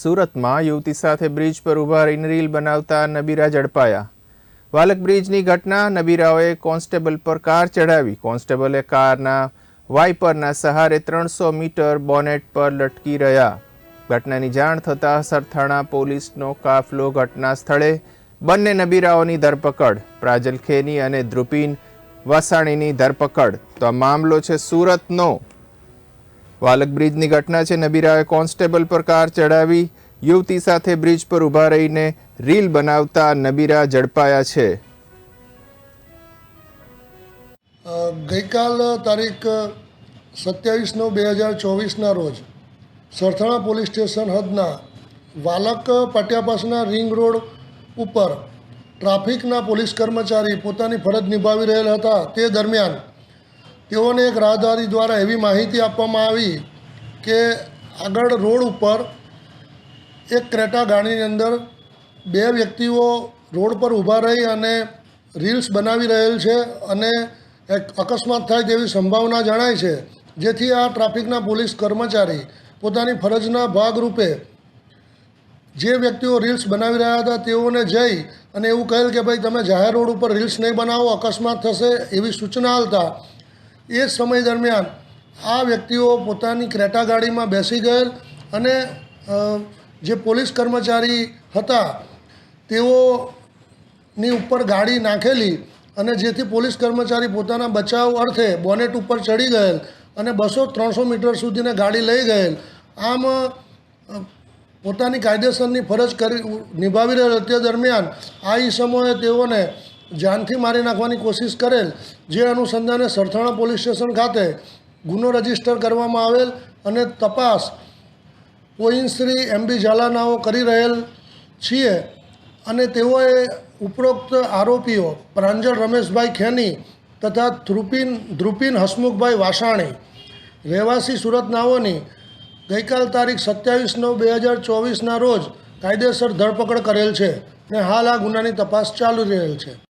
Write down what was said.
સુરતમાં યુવતી સાથે બ્રિજ પર ઊભા રહીને રીલ બનાવતા નબીરા ઝડપાયા. વાલક બ્રિજની ઘટના, નબીરાઓએ કોન્સ્ટેબલ પર કાર ચડાવી કોન્સ્ટેબલે કારના વાઇપરના સહારે ત્રણસો મીટર બોનેટ પર લટકી રહ્યા. ઘટનાની જાણ થતાં સરથાણા પોલીસનો કાફલો ઘટના સ્થળે બંને નબીરાઓની ધરપકડ, પ્રાજલ ખેની અને ધ્રુપીન વસાણીની ધરપકડ. તો આ મામલો છે સુરતનો. વાલક બ્રિજની ઘટના છે. નબીરાએ કોન્સ્ટેબલ પર કાર ચડાવી યુવતી સાથે બ્રિજ પર ઊભા રહીને રીલ બનાવતા નબીરા ઝડપાયા છે. ગઈકાલ તારીખ સત્યાવીસ નવ બે હજાર ચોવીસના રોજ સરથાણા પોલીસ સ્ટેશન હદના વાલક પાટિયા પાસના રિંગ રોડ ઉપર ટ્રાફિકના પોલીસ કર્મચારી પોતાની ફરજ નિભાવી રહેલા હતા. તે દરમિયાન તેઓને એક રાહદારી દ્વારા એવી માહિતી આપવામાં આવી કે આગળ રોડ ઉપર એક ક્રેટા ગાડીની અંદર બે વ્યક્તિઓ રોડ પર ઊભા રહી અને રીલ્સ બનાવી રહેલ છે અને એક અકસ્માત થાય તેવી સંભાવના જણાય છે. જેથી આ ટ્રાફિકના પોલીસ કર્મચારી પોતાની ફરજના ભાગરૂપે જે વ્યક્તિઓ રીલ્સ બનાવી રહ્યા હતા તેઓને જઈ અને એવું કહેલ કે ભાઈ તમે જાહેર રોડ ઉપર રીલ્સ નહીં બનાવો, અકસ્માત થશે એવી સૂચના આવતા એ સમય દરમિયાન આ વ્યક્તિઓ પોતાની ક્રેટા ગાડીમાં બેસી ગયેલ અને જે પોલીસ કર્મચારી હતા, તેઓની ઉપર ગાડી નાખેલી અને જેથી પોલીસ કર્મચારી પોતાના બચાવ અર્થે બોનેટ ઉપર ચડી ગયેલ અને બસો ત્રણસો મીટર સુધીને ગાડી લઈ ગયેલ. આમ પોતાની કાયદેસરની ફરજ કરી, નિભાવી રહેલ તે દરમિયાન આ ઈસમોએ તેઓને જાનથી મારી નાખવાની કોશિશ કરેલ જે અનુસંધાને સરથાણા પોલીસ સ્ટેશન ખાતે ગુનો રજિસ્ટર કરવામાં આવેલ અને તપાસ પોઈન શ્રી એમ બી ઝાલાનાઓ કરી રહેલ છીએ અને તેઓએ ઉપરોક્ત આરોપીઓ પ્રાંજલ રમેશભાઈ ખેની તથા ધ્રુપિન ધ્રુપિન હસમુખભાઈ વાસાણી, રહેવાસી સુરત નાઓની ગઈકાલ તારીખ સત્યાવીસ નવ બે હજાર ચોવીસના રોજ કાયદેસર ધરપકડ કરેલ છે અને હાલ આ ગુનાની તપાસ ચાલુ રહેલ છે.